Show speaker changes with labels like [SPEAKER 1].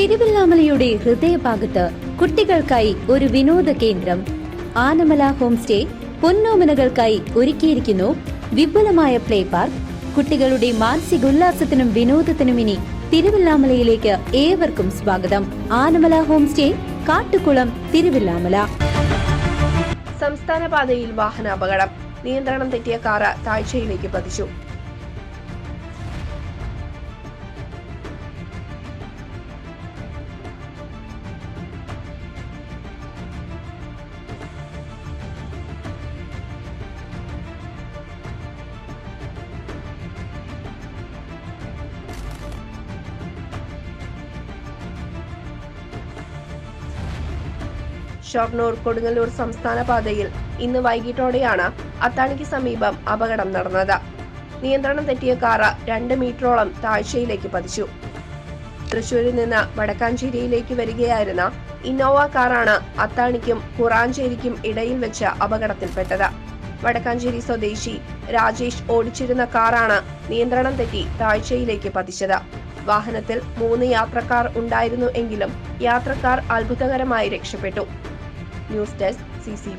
[SPEAKER 1] തിരുവല്ലാമലയുടെ ഹൃദയഭാഗത്ത് കുട്ടികൾക്കായി ഒരു വിനോദ കേന്ദ്രം. ആനമല ഹോം സ്റ്റേ പൊന്നോമനകൾക്കായി ഒരുക്കിയിരിക്കുന്നു. വിപുലമായ പ്ലേ പാർക്ക്. കുട്ടികളുടെ മാനസിക ഉല്ലാസത്തിനും വിനോദത്തിനും ഇനി തിരുവല്ലാമലയിലേക്ക് ഏവർക്കും സ്വാഗതം. Anamala home stay Kattukulam Thiruvallamala.
[SPEAKER 2] സംസ്ഥാന പാതയിൽ വാഹനാപകടം. നിയന്ത്രണം തെറ്റിയ കാറ് താഴ്ചയിലേക്ക് പതിച്ചു. ഷൊർണൂർ കൊടുങ്ങല്ലൂർ സംസ്ഥാന പാതയിൽ ഇന്ന് വൈകിട്ടോടെയാണ് അത്താണിക്ക് സമീപം അപകടം നടന്നത്. നിയന്ത്രണം തെറ്റിയ കാറ് രണ്ട് മീറ്ററോളം താഴ്ചയിലേക്ക് പതിച്ചു. തൃശൂരിൽ നിന്ന് വടക്കാഞ്ചേരിയിലേക്ക് വരികയായിരുന്ന ഇന്നോവ കാറാണ് അത്താണിക്കും കുറാഞ്ചേരിക്കും ഇടയിൽ വെച്ച് അപകടത്തിൽപ്പെട്ടത്. വടക്കാഞ്ചേരി സ്വദേശി രാജേഷ് ഓടിച്ചിരുന്ന കാറാണ് നിയന്ത്രണം തെറ്റി താഴ്ചയിലേക്ക് പതിച്ചത്. വാഹനത്തിൽ മൂന്ന് യാത്രക്കാർ ഉണ്ടായിരുന്നു എങ്കിലും യാത്രക്കാർ അത്ഭുതകരമായി രക്ഷപ്പെട്ടു. News desk C